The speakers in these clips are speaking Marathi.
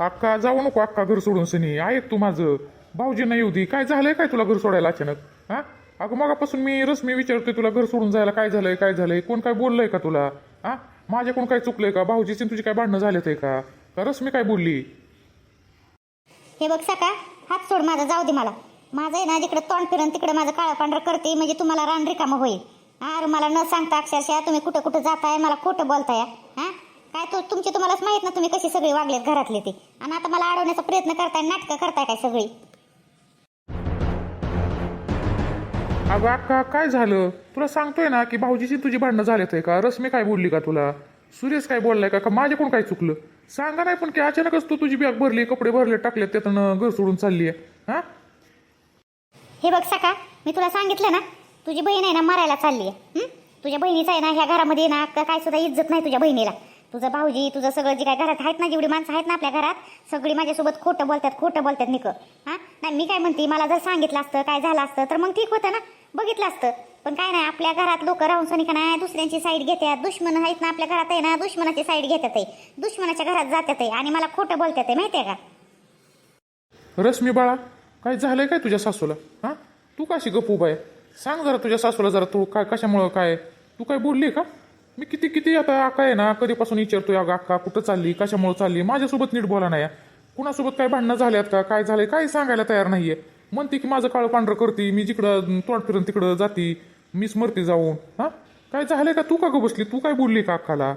अक्का जाऊ नको अक्का घर सोडून सनी. ऐक तू माझं. भाऊजी नाही येऊ दे. काय झालंय काय तुला घर सोडायला अचानक? हा? अगं मगापासून मी रश्मी विचारतोय तुला घर सोडून जायला काय झालंय काय झालंय? कोण काय बोललंय का तुला? हा? माझ्याकडून काय चुकलंय का? भाऊजीची तुझी काय भांडणं झालेत आहे का? का रश्मी काय बोलली? हे बघ सका हात सोड माझा जाऊ दे मला. माझं आहे ना जिकडे तोंड फिरून तिकडे माझं काळं पांढरं करते. म्हणजे तुम्हाला रान रिकामं होईल अरे मला न सांगता अक्षरशः तुम्ही कुठं कुठं जाताय मला खोटं बोलताय. हा? काय तो तुमचे तुम्हालाच माहीत ना तुम्ही कशी सगळी वागलेत घरातले ते. आणि आता मला अडवण्याचा प्रयत्न करताय नाटकं करताय काय सगळी? अगं अक्का काय झालं? तुला सांगतोय ना की भाऊजीची तुझी भांडणं झालेत आहे का? रश्मी काय बोलली का तुला? सुरेश काय बोललाय का? का माझ्याकडून काय चुकलं? सांगा नाही पण की अचानकच तू तुझी बॅग भरली कपडे भरले टाकले त्यातनं घर सोडून चालली आहे हा? हे बघ सका मी तुला सांगितलं ना तुझी बहीण आहे ना मरायला चालली आहे तुझ्या बहिणीचं आहे ना ह्या घरामध्ये ना का- काय सुद्धा इज्जत नाही तुझ्या बहिणीला. तुझं भाऊजी तुझं सगळं जे काय घरात आहेत ना जेवढी माणसं आहेत ना आपल्या घरात सगळी माझ्यासोबत खोटं बोलतात खोटं बोलतात निक. हां? नाही मी काय म्हणते मला जर सांगितलं असतं काय झालं असतं तर मग ठीक होतं ना. बघितलं असतं. पण काय नाही आपल्या घरात लोक राहून सनी नाही दुसऱ्यांची साईड घेतात. दुश्मन आहेत ना आपल्या घरात आहे ना दुश्मनाची साईड घेतात आहे दुश्मनाच्या घरात जातात आहे आणि मला खोटं बोलतात आहे माहिती आहे का? रश्मी बाळा काय झालंय काय तुझ्या सासूला? हा? तू काशी गप उभा आहे? सांग जरा तुझ्या सासूला जरा तू काय कशामुळं काय तू काय बोलली का? मी किती किती आता काय ना कधीपासून विचारतोय अगं अक्का कुठं चालली? कशामुळं चालली? माझ्यासोबत नीट बोला नाही कुणासोबत काय भांडणं झाल्यात का? काय झालंय? काही सांगायला तयार नाहीये. म्हणते की माझं काळं पांढरं करते. मी जिकडं तोंड फिरून तिकडं जाती. मी स्मरती जाऊन. हा? काय झालंय का? तू का गं बसली? तू काय बोलली का अक्काला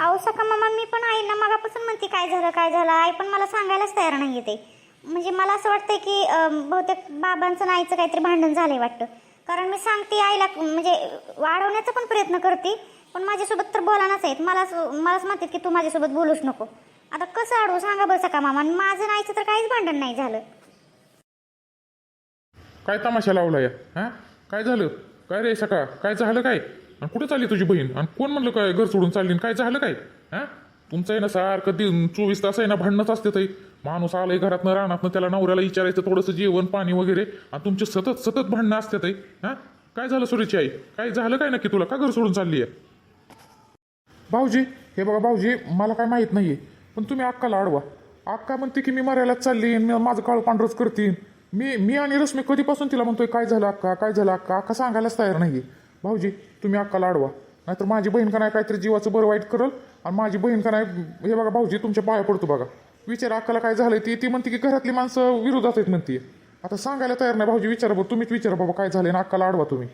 अहो सका मामा मी पण आईला मागापासून म्हणते काय झालं? काय झालं? आई पण मला सांगायलाच तयार नाही ते. म्हणजे मला असं वाटतंय की अं, बहुतेक बाबांचं आणि आईचं काहीतरी भांडण झालंय वाटतं. कारण मी सांगते आईला म्हणजे वाढवण्याचा पण प्रयत्न करते पण माझ्यासोबत तर बोलानाच आहेत. मलाच मलाच म्हणतात की तू माझ्यासोबत बोलूच नको. आता कसं अडवू सांगा बरं सका मामा आणि माझं नाहीचं तर काहीच भांडण नाही झालं. काय तमाशा लावला या? हा? काय झालं? काय रे सका? काय झालं काय? आणि कुठं चालली तुझी बहीण? आणि कोण म्हणलं काय घर सोडून चालली? आणि काय झालं काय? हा? तुमचं आहे ना सारखं दिन चोवीस तास आहे ना भांडणंच असते ताई. माणूस आलाय घरातनं राहणार त्याला नवऱ्याला विचारायचं थोडंसं जेवण पाणी वगैरे. आणि तुमचे सतत सतत भांडणं असते ताई. हा? काय झालं सुरेची आई? काय झालं काय नक्की तुला? का घर सोडून चालली आहे? भाऊजी हे बघा भाऊजी मला काय माहीत नाहीये. पण तुम्ही अक्काला अडवा. अक्का म्हणते की मी मरायलाच चालली मी माझं काळ पांढरच करतीन मी मी आणि रश्मी कधीपासून तिला म्हणतोय काय झालं अक्का? काय झालं अक्का? अक्का सांगायलाच तयार नाही भाऊजी तुम्ही अक्काला अडवा. नाहीतर माझी बहीण का नाही काहीतरी जीवाचं बरं वाईट करल? आणि माझी बहीण का नाही हे बघा भाऊजी तुमच्या पाया पडतो बघा. विचार अक्काला काय झालं ती ती म्हणते की घरातली माणसं विरोधात आहेत म्हणते. आता सांगायला तयार नाही भाऊजी विचारा बघ तुम्हीच विचारा बाबा काय झालंय ना अक्काला अडवा तुम्ही.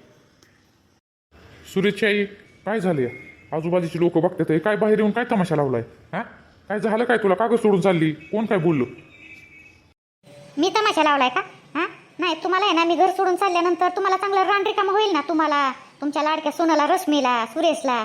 सुरेशची आई काय झाले आजूबाजूची लोक बघतात काय बाहेर येऊन काय तमाशा लावलाय? हा? काय झालं काय तुला? कागद सोडून चालली? कोण काय बोललो? मी तमाशा लावलाय का? हा? नाही तुम्हाला आहे ना मी घर सोडून चालल्यानंतर तुम्हाला चांगलं रानरिकाम होईल ना तुम्हाला? तुमच्या लाडक्या सोनाला रश्मीला सुरेशला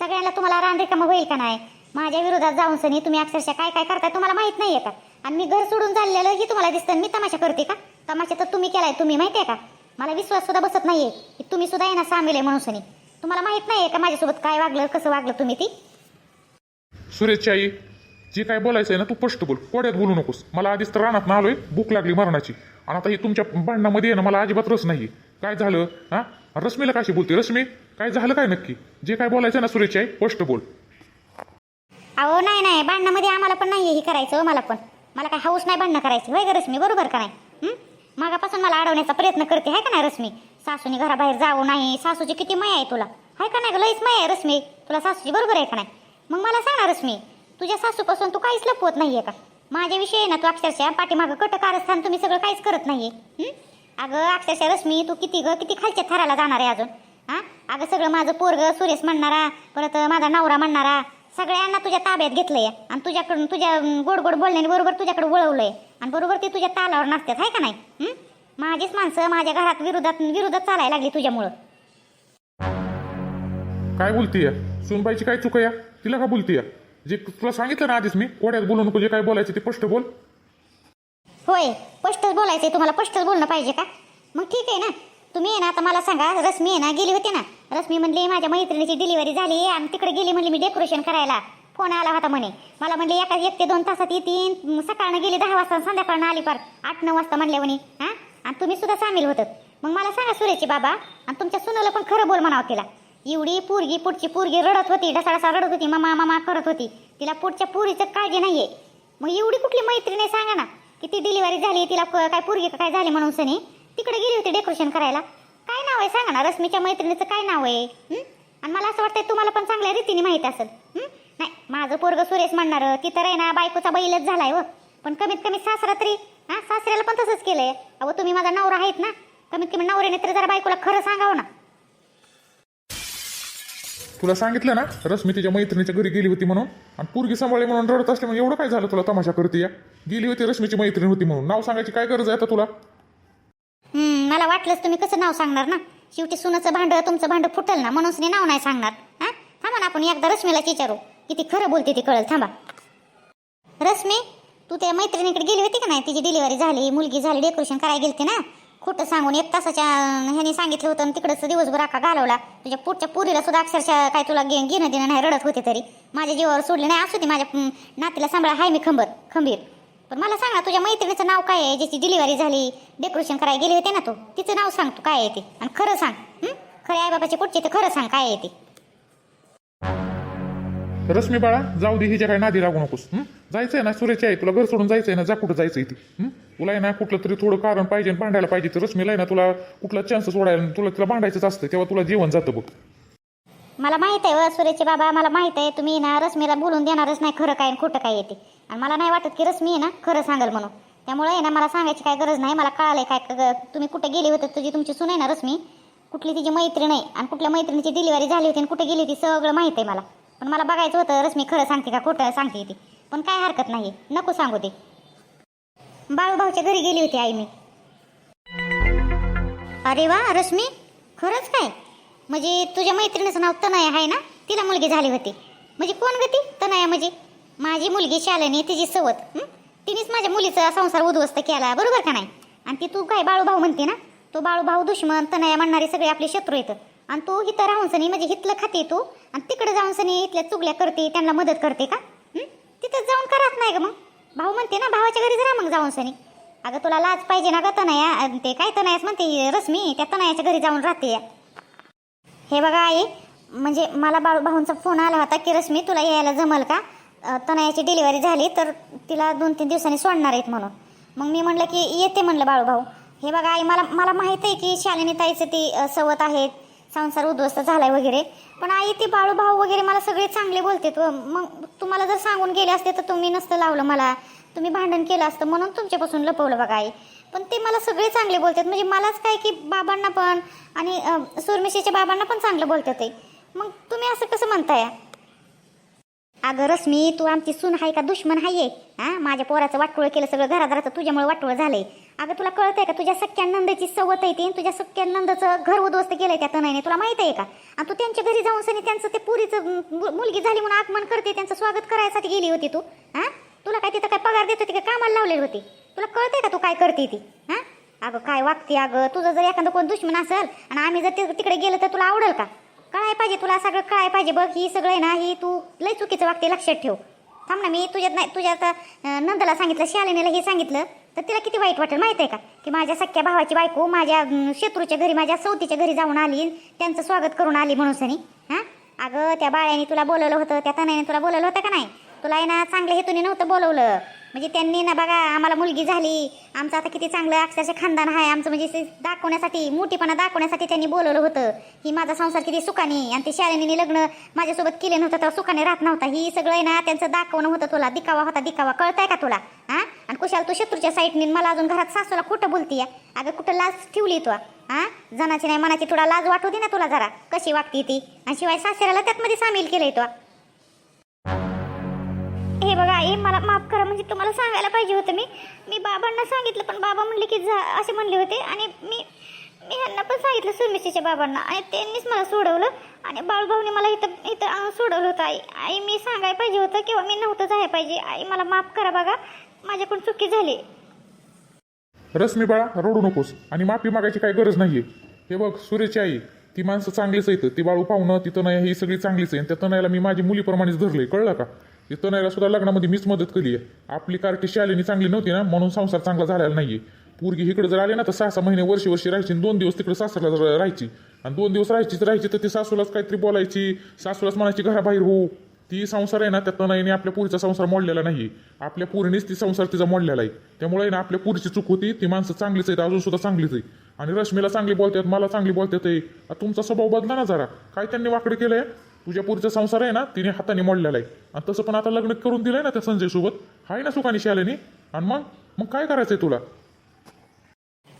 सगळ्यांना तुम्हाला रानरिकामा होईल का नाही? माझ्या विरोधात जाऊन सनी तुम्ही अक्षरशः काय काय करताय तुम्हाला माहीत आहे का? आणि मी घर सोडून चाललेलं ही तुम्हाला दिसतं मी तमाशा करते का? तमाशा तर तुम्ही केलाय तुम्ही माहितीये का? मला विश्वास सुद्धा बसत नाहीये की तुम्ही सुद्धा आहे ना सामील आहे म्हणून सनी. तुम्हाला माहीत नाहीये का माझ्यासोबत काय वागलं कसं वागलं तुम्ही ती? सुरेशची आई जे काय बोलायचं आहे ना तू स्पष्ट बोल. कोड्यात बोलू नकोस. मला आधीच तर रानात आलोय भूक लागली मरणाची. आणि आता हे तुमच्या भांडणामध्ये आहे ना मला अजिबात रस नाही काय झालं हा? रश्मीला काशी बोलते? रश्मी काय झालं काय नक्की? जे काय बोलायचं ना सुरेची आई स्पष्ट बोल. अहो नाही नाही भांडणामध्ये आम्हाला पण नाही हे करायचं हो मला पण. मला काय हाऊस नाही भांडणं करायची. वय ग रश्मी बरोबर का नाही? हं? मागापासून मला अडवण्याचा प्रयत्न करते आहे का नाही रश्मी? सासूने घराबाहेर जाऊ नाही सासूची किती माया आहे तुला? आहे का नाही ग? लईच माया आहे रश्मी. तुला सासूची बरोबर आहे का नाही? मग मला सांग ना रश्मी तुझ्या सासूपासून तू काहीच लपवत नाहीये का? माझ्याविषयी ना तू अक्षरशः पाठीमागं कट कारस्थान तुम्ही सगळं काहीच करत नाहीये. हं? अगं अक्षरशः रश्मी तू किती ग किती खालच्या थराला जाणार आहे अजून? हा? अगं सगळं माझं पोरग सुरेश म्हणणारा परत माझा नवरा म्हणणारा सगळ्यांना तुझ्या ताब्यात घेतलंय. आणि तुझ्याकडून तुझ्या गोड गोड बोलण्याने बरोबर तुझ्याकडे वळवलंय. आणि बरोबर ते तुझ्या तालावर नसतात आहे का नाही? माझीच माणसं माझ्या घरात विरोधात विरोधात चालायला लागली तुझ्यामुळं. काय बोलतीय? सुनबाईची काय चुक या तिला का बोलतीय? जे तुला सांगितलं ना आधीच मी कोड्यात बोलू नको जे काय बोलायचं ते स्पष्ट बोल. होय स्पष्टच आहे तुम्हाला स्पष्टच बोलणं पाहिजे का? मग ठीक आहे ना. तुम्ही आहे ना आता मला सांगा रश्मी आहे ना गेली होती ना. रश्मी म्हणली माझ्या मैत्रिणीची डिलिव्हरी झाली आणि तिकडे गेली म्हणली मी डेकोरेशन करायला. फोन आला होता म्हणे. मला म्हणले एका एक ते दोन तासात येतील सकाळनं गेली दहा वाजता संध्याकाळनं आली पार आठ नऊ वाजता म्हणल्या म्हणे. हां? आणि तुम्ही सुद्धा सामील होतात. मग मला सांगा सुरेची बाबा आणि तुमच्या सुनाला पण खरं बोल म्हणावं तिला. एवढी पोरगी पुढची पोरगी रडत होती ढसाढसा रडत होती मामा मामा करत होती. तिला पुढच्या पुरीचं काळजी आहे मग एवढी कुठली मैत्रीण आहे सांगा ना. की ती डिलिव्हरी झाली तिला क- काय पोरगी का काय झाली म्हणून सनी तिकडे गेली होती डेकोरेशन करायला. काय नाव आहे सांगा ना रश्मीच्या मैत्रिणीचं काय नाव आहे? आणि मला असं वाटतंय तुम्हाला पण चांगल्या रीतीने माहीत असेल. नाही माझं पोरग सुरेश म्हणणार ती तर आहे ना बायकोचा बैलच झालाय व पण कमीत कमी सासरा तरी हा सासऱ्याला पण तसंच केलंय. अहो तुम्ही माझा नवरा आहेत ना कमीत कमी नवऱ्याने तरी जरा बायकोला खरं सांगावं ना. तुला सांगितलं ना रश्मी तिच्या मैत्रिणीच्या घरी गेली होती म्हणून आणि पोरगी सांभाळली म्हणून रडत असले म्हणजे एवढं काय झालं तुला तमाशा करते या गेली होती रश्मीची मैत्रीण होती म्हणून. नाव सांगायची काय गरज आहे आता तुला? मला वाटलंच तुम्ही कसं नाव सांगणार ना? शेवटी सुनाचं भांड तुमचं भांड फुटल ना म्हणून सुने नाव नाही सांगणार. हा? थांबा ना आपण एकदा रश्मीलाच विचारू. किती खरं बोलते ती कळल थांबा. रश्मी तू त्या मैत्रिणीकडे गेली होती का नाही? तिची डिलिव्हरी झाली मुलगी झाली डेकोरेशन करायला गेलती ना? खोटं सांगून एक तासाच्या अं, ह्याने सांगितलं होतं आणि तिकडंच दिवसभर आका घालवला. तुझ्या पुढच्या पुरीला सुद्धा अक्षरशः काय तुला घे घेणं देणं नाही रडत होते तरी. माझ्या जीवावर सोडले नाही असू दे माझ्या नातीला सांभाळा हाय मी खंबर खंबीर. पण मला सांग ना तुझ्या मैत्रिणीचं नाव काय आहे? ज्याची डिलिव्हरी झाली डेकोरेशन करायला गेली होते ना तू? तिचं नाव सांग तू काय आहे ते? आणि खरं सांग खरे आई बाबाचे कुठचे तर खरं सांग काय आहे ते? रश्मी बाळा जाऊ दे हिच्या काय नादी लागू नकोस जायचंय ना सुरेची आहे तुला घर सोडून जायचंय ना जा कुठं जायचंय ती तुला ना कुठलं तरी थोडं कारण पाहिजे आणि भांडायला पाहिजे तर रश्मीला आहे ना तुला कुठला चान्स सोडायला तुला तिला भांडायचंच असतं तेव्हा तुला जेवण जातं बघ. मला माहीत आहे व सुरेचे बाबा मला माहीत आहे तुम्ही ना रश्मीला बोलून देणारच नाही खरं काय आणि खोटं काय येते आणि मला नाही वाटत की रश्मी आहे ना खरं सांगेल म्हणून. त्यामुळे आहे ना मला सांगायची काय गरज नाही मला कळालंय काय क- तुम्ही कुठे गेले होते तुझी तुमची सून आहे ना रश्मी? कुठली तिची मैत्रीण आहे आणि कुठल्या मैत्रिणीची डिलिव्हरी झाली होती आणि कुठे गेली होती सगळं माहीत आहे मला. पण मला बघायचं होतं रश्मी खरं सांगते का खोटं सांगते ती. पण काय हरकत नाही नको सांगू ते बाळूभाऊच्या घरी गेली होती आई मी. अरे वा रश्मी खरंच काय? म्हणजे तुझ्या मैत्रिणीचं नाव तनया आहे ना? तिला मुलगी झाली होती. म्हणजे कोण ग ती? तनया म्हणजे? माझी मुलगी शालिनी तिची सवत. तिनेच माझ्या मुलीचा संसार उद्ध्वस्त केला बरोबर का नाही? आणि ती तू काय बाळूभाऊ म्हणते ना? तो बाळूभाऊ दुश्मन तनया म्हणणारे सगळे आपले शत्रू येतं आणि तू इथं राहून सनी म्हणजे हितलं खाते तू? आणि तिकडे जाऊन सनी इथल्या चुगल्या करते त्यांना मदत करते का? तिथं जाऊन करत नाही ग मग? भाऊ म्हणते ना भावाच्या घरी जरा मग जाऊन सनी. अगं तुला लाज पाहिजे ना ग तनया? ते काय तनयाच म्हणते रश्मी त्या तनयाच्या घरी जाऊन राहते हे बघा आई म्हणजे मला बाळू भाऊंचा फोन आला होता की रश्मी तुला यायला जमल का? तनयाची डिलिव्हरी झाली तर तिला दोन तीन दिवसांनी सोडणार आहेत म्हणून. मग मी म्हणलं की येते म्हणलं बाळू भाऊ. हे बघा आई मला मला माहीत आहे की शालिनी ताईचं ती सवत आहेत संसार उद्ध्वस्त झालाय वगैरे. पण आई ते बाळू भाऊ वगैरे मला सगळे चांगले बोलते मग तुम्हाला जर सांगून गेले असते तर तुम्ही नसतं लावलं मला. तुम्ही भांडण केलं असतं म्हणून तुमच्यापासून लपवलं बघा आई. पण ते मला सगळे चांगले बोलतात. म्हणजे मलाच काय की बाबांना पण आणि सुरमेशीच्या सुरमिशीच्या बाबांना पण चांगलं बोलतात ते. मग तुम्ही असं कसं म्हणताय? अगं रश्मी तू आमची सून आहे का दुश्मन आहे? हा माझ्या पोराचं वाटोळ केलं सगळं घरादाराचं तुझ्यामुळे वाटोळ झालंय. अगं तुला कळतंय का तुझ्या सख्या नंदाची सवत आहे ती तुझ्या सख्या नंदाचं घर उद्ध्वस्त केलंय त्या तनाईने तुला माहीत आहे का? आणि तू त्यांच्या घरी जाऊन सनी त्यांचं ते पुरीचं मु- मुलगी झाली म्हणून आगमन करते त्यांचं स्वागत करायसाठी गेली होती तू. हा? पगार देत होती का? कामाला लावलेली होती. तुला कळते का तू काय करते ती? हां? अगं काय वागते अगं? तुझं जर एखादं कोण दुश्मन असेल आणि आम्ही जर तिकडे गेलो तर तुला आवडेल का? कळाय पाहिजे तुला सगळं कळाय पाहिजे. बघ ही सगळं आहे ना ही तू लय चुकीचं वागते लक्षात ठेव. थांब ना मी तुझ्यात नाही तुझ्या आता नंदला सांगितलं शालिनीला हे सांगितलं. तर तिला किती वाईट वाटेल माहिती आहे का? की माझ्या सख्या भावाची बायको माझ्या शत्रूच्या घरी माझ्या सवतीच्या घरी जाऊन आली त्यांचं स्वागत करून आली म्हणून सनी. हां? अगं त्या बाळ्याने तुला बोलवलं होतं त्या तनाने तुला बोलवलं होतं का नाही? तुला आहे ना चांगल्या हेतूने नव्हतं बोलवलं. म्हणजे त्यांनी ना बघा आम्हाला मुलगी झाली. आमचं आता किती चांगलं अक्षरशः खानदान आहे. आमचं म्हणजे दाखवण्यासाठी मोठीपणा दाखवण्यासाठी त्यांनी बोलवलं होतं. ही माझा संसार किती सुखाने आणि ते शालिनीने लग्न माझ्यासोबत केलं नव्हतं तेव्हा सुखाने राहत नव्हता. ही सगळं आहे ना त्यांचं दाखवणं होतं तुला. दिखावा होता दिखावा. कळताय का तुला? हा? आणि कुशाल तू शत्रूच्या साईडने मला अजून घरात सासूला कुठं बोलतीय? अगं कुठं लाज ठेवली तू? हां? जनाची नाही मनाची थोडा लाज वाटू दे ना तुला जरा. कशी वागती ती? आणि शिवाय सासऱ्याला त्यातमध्ये सामील केलंय तो. हे बघा आई मला माफ करा म्हणजे तुम्हाला सांगायला पाहिजे होतं मी. मी बाबांना सांगितलं पण बाबा म्हणले की जा असे म्हणले होते. आणि मी मी ह्यांना पण सांगितलं सुरमिशीच्या बाबांना. आणि त्यांनीच मला सोडवलं. आणि बाळभाऊने मला इथं इथं सोडवलं होतं आई. आई मी सांगायला पाहिजे होतं किंवा मी नव्हतं जायला पाहिजे. आई मला माफ करा बघा. माझ्याकडून चुकी झाली. रश्मी बाळा रडू नकोस. आणि माफी मागायची काही गरज नाहीये. हे बघ सुरेची आई ती माणसं चांगलीच आहेत. ती बाळू पाहुणं तिथं नाही ही सगळी चांगलीच आहे. त्या तनयाला मी माझी मुलीप्रमाणेच धरलंय. कळलं का? ती नाही सुद्धा लग्नामध्ये मीच मदत केली आहे. आपली कार्टी शालिनी चांगली नव्हती ना म्हणून संसार चांगला झालेला नाहीये. पूर्गी इकडे जर आले ना तर सहा सहा महिने वर्षी वर्षी राहायची आणि दोन दिवस तिकडे सासऱ्याला जर राहायची. आणि दोन दिवस राहायची राहायची तर ती सासूलाच काहीतरी बोलायची. सासूलाच म्हणायची घराबाहेर हो. ती संसार आहे ना त्या तणाईने आपल्या पुरीचा संसार मोडलेला नाही आपल्या पुरीनेच ती संसार तिचा मोडलेला आहे. त्यामुळे ना आपल्या पुरीची चूक होती ती माणसं चांगलीच आहेत अजून सुद्धा चांगलीच आहे आणि रश्मीला चांगली बोलतात मला चांगली बोलतात आहे तुमचा स्वभाव बदला ना जरा. काय त्यांनी वाकडं केलंय? तुझ्या पुढचा संसार आहे ना तिने हाताने मोडलेला आहे. आणि तसं पण आता लग्न करून दिलंय ना त्या संजय सोबत आहे ना सुखानी शालेनी आणि मग? मग काय करायचंय तुला?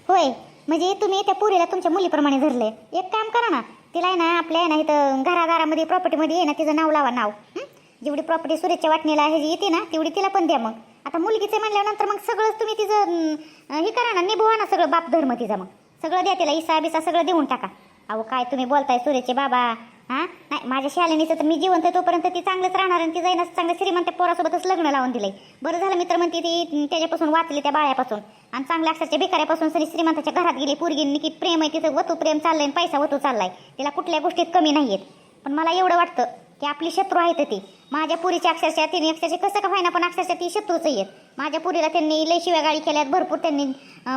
होय म्हणजे तुम्ही त्या पुरीला तुमच्या मुलीप्रमाणे धरले. एक काम करा ना तिला आहे ना आपल्या आहे ना इथं घरादारामध्ये प्रॉपर्टीमध्ये आहे ना तिचं नाव लावा नाव. हं? जेवढी प्रॉपर्टी सुरेशच्या वाटणीला हे जी येते ना तेवढी तिला पण द्या मग. आता मुलगीचे म्हणल्यानंतर मग सगळंच तुम्ही तिचं अं, हे करा ना निभवा ना सगळं बाप धर्म तिचा मग. सगळं द्या तिला इसा बिसा सगळं देऊन टाका. अहो काय तुम्ही बोलताय सुरेशचे बाबा. हां? नाही माझ्या शालिनीचं तर मी जिवंत आहे तोपर्यंत ती चांगलंच राहणार आणि ती जाईन चांगलं श्रीमंत पोरासोबतच लग्न लावून दिलंय. बरं झालं मित्र म्हणते ती त्याच्यापासून वाचली त्या बाळ्यापासून. आणि चांगल्या अक्षरच्या भिकाऱ्यापासून सरी श्रीमंताच्या घरात गेली पोरगी की प्रेम आहे तिचं वतू प्रेम चाललंय आणि पैसा वतू चाललाय. तिला कुठल्या गोष्टीत कमी नाही आहेत पण मला एवढं वाटतं की आपली शत्रू आहेत ती. माझ्या पुरीच्या अक्षरशः तिने अक्षरशः कसं का व्हायना पण अक्षरशः ती शत्रूच आहेत माझ्या पुरीला त्यांनी लय शिव्या गाडी केल्यात भरपूर त्यांनी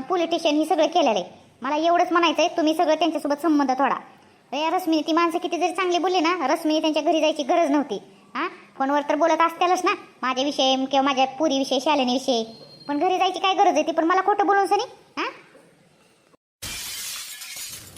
पोलीस स्टेशन सगळं केलेलं आहे. मला एवढंच म्हणायचं आहे तुम्ही सगळं त्यांच्यासोबत संबंध थोडा या रश्मीने ती माणसं किती जरी चांगली बोलली ना रश्मीने त्यांच्या घरी जायची गरज नव्हती. हां? फोनवर तर बोलत असतेलच ना. माझ्याविषयी किंवा माझ्या पुरीविषयी शालिनीविषयी पण घरी जायची काय गरज आहे ती? पण मला खोटं बोलून सनी हां?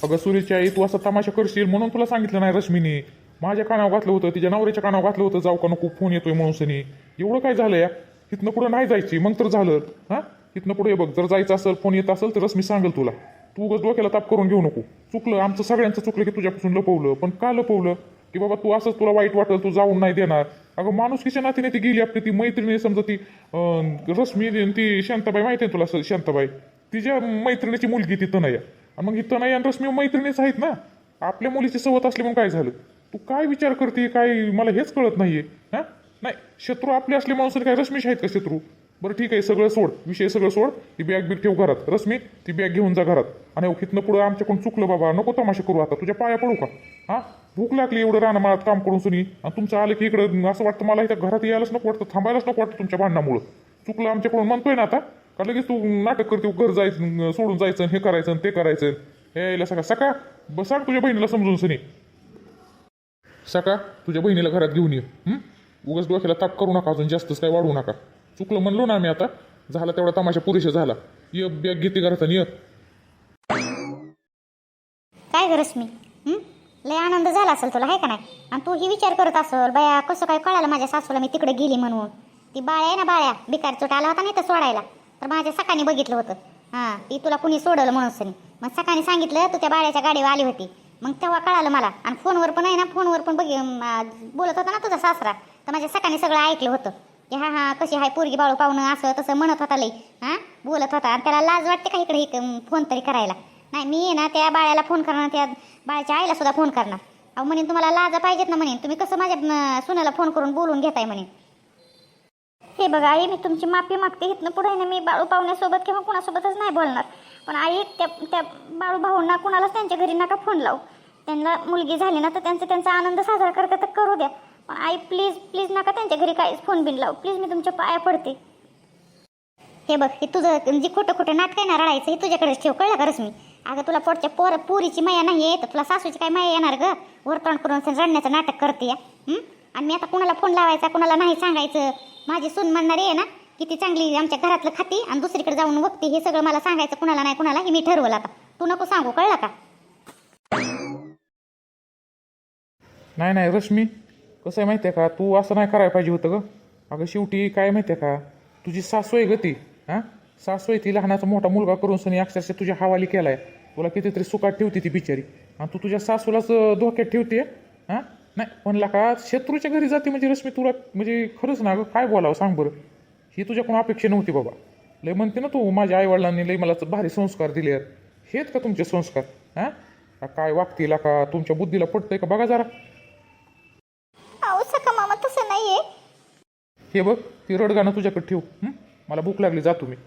अगं सुरेशच्या आई तू असा तमाशा करशील म्हणून तुला सांगितलं नाही रश्मीने. माझ्या कानावर घातलं होतं तिच्या नवऱ्याच्या कानावर घातलं होतं. जाऊ का नको फोन येतोय म्हणून सनी. एवढं काय झालं या इथनं पुढं नाही जायची मग तर झालं. हा? इथनं पुढे बघ जर जायचं असेल फोन येत असेल तर रश्मी सांगेल तुला. तू उगाच डोक्याला ताप करून घेऊ नको. चुकलं आमचं सगळ्यांचं चुकलं की तुझ्यापासून लपवलं. पण का लपवलं? की बाबा तू असंच तुला वाईट वाटेल तू जाऊन नाही देणार. अगं माणूस माणुसकीच्या नातीने ती गेली आपली ती मैत्रिणी समजा ती रश्मी आणि ती शांताबाई माहिती आहे तुला शांताबाई? तिच्या मैत्रिणीची मुलगी ती तनया. आणि मग ही तनया आणि रश्मी मैत्रिणीच आहेत ना? आपल्या मुलीची सवत असली म्हणून काय झालं? तू काय विचार करते काय मला हेच कळत नाहीये. हा? नाही शत्रू आपले असले माणूस काय रश्मीश आहेत का शत्रू? बरं ठीक आहे सगळं सोड. विषय सगळं सोड. ती बॅग बिग ठेव घरात. रश्मी ती बॅग घेऊन जा घरात. आणि हिथनं पुढं आमच्याकडून चुकलं बाबा. नको तमाशा करू आता. तुझ्या पाया पडू का? हा? भूक लागली एवढं राहणं काम करून सुनी. आणि तुमचं आलं की इकडं असं वाटतं मला इथं घरात यायलाच नको वाटतं थांबायलाच नको वाटतं तुमच्या भांडणामुळं. चुकलं आमच्याकडून. म्हणतोय ना आता. का लगेच तू नाटक करते घर जायचं सोडून जायचं हे करायचं आणि ते करायचं. हे यायला सका. सका बस सांग तुझ्या बहिणीला समजून सनी. सका तुझ्या बहिणीला घरात घेऊन ये. उगाच डोक्याला ताप करू नका अजून. जास्तच काय वाढवू नका. चुकलं म्हणलो ना आम्ही आता. झाला तेवढा तमाशा पुरेशा झाला. ये बॅग घेते घरात ये. काय गरज मी लय आनंद झाला असेल तुला आहे का नाही? आणि तू ही विचार करत असेल बाया कसं काय कळालं माझ्या सासूला मी तिकडे गेली म्हणून? ती बाळ्या आहे ना बाळ्या बिकार चोट आला होता नाही तर सोडायला. तर माझ्या सकाळी बघितलं होतं. हां ती तुला कुणी सोडलं म्हणून? सनी मग सकाळी सांगितलं तू त्या बाळ्याच्या गाडीवर आली होती. मग तेव्हा कळालं मला. आणि फोनवर पण आहे ना फोनवर पण बघ बोलत होता ना तुझा सासरा. तर माझ्या सकाळी सगळं ऐकलं होतं. की हा हा कशी हाय पोरगी बाळू पाहुणं असं तसं म्हणत होता लई. हां? बोलत होता. आणि त्याला लाज वाटते का इकडे फोन तरी करायला? नाही मी ना त्या बाळ्याला फोन करणार त्या बाळ्याच्या आईला सुद्धा फोन करणार. अहो म्हणेन तुम्हाला लाजा पाहिजेत ना म्हणेन. तुम्ही कसं माझ्या सुनाला फोन करून बोलून घेताय म्हणेन? हे बघा आई मी तुमची माफी मागते. इथनं पुढे ना मी बाळू पाहुण्यासोबत किंवा कुणासोबतच नाही बोलणार. पण आई त्या त्या बाळू भाऊंना कुणालाच त्यांच्या घरी नका फोन लावू. त्यांना मुलगी झाली ना तर त्यांचा त्यांचा आनंद साजरा करते तर करू द्या. आई प्लीज प्लीज नका त्यांच्या घरी काहीच फोन बिन लावू. प्लीज मी तुमच्या पाया पडते. हे बघ हे तुझं जे खोटं खोटं नाटक आहे ना रडायचं हे तुझ्याकडेच ठेव कळलं खरंच मी? अगं तुला पोटच्या पोर पुरीची माया नाही आहे तर तुला सासूची काय माया येणार ग? वरतोंड करून रडण्याचं नाटक करते या. आणि मी आता कुणाला फोन लावायचा कुणाला नाही सांगायचं? माझी सून म्हणणारी आहे ना किती चांगली आमच्या घरातलं खाती आणि दुसरीकडे जाऊन बघते हे सगळं मला सांगायचं कुणाला नाही कुणाला हे मी ठरवलं आता. तू नको सांगू कळलं का? नाही नाही रश्मी. कसं आहे माहिती आहे का? तू असं नाही करायला पाहिजे होतं ग. अगं शेवटी काय माहिती आहे का? तुझी सासू आहे ग ती हां? सासू आहे ती लहानाचा मोठा मुलगा करून सनी अक्षरशः तुझ्या हवाली आहे तुला कितीतरी सुखात ठेवते ती बिचारी. आणि तू तुझ्या सासूलाच धोक्यात ठेवते हां? नाही म्हणला का शत्रूच्या घरी जाते म्हणजे रश्मी तुला म्हणजे खरंच ना गं काय बोलावं सांग बरं. ही तुझ्याकडून अपेक्षा नव्हती बाबा. लय म्हणते ना तू माझ्या आईवडिलांनी लय मला भारी संस्कार दिले आहेत. हेच का तुमचे संस्कार? हां? काय वागतील का तुमच्या बुद्धीला पटतंय का? बघा जरा. नाहीये हे बघ ती रडगाणं तुझ्याकडे ठेव. हं? मला भूक लागली जा तुम्ही.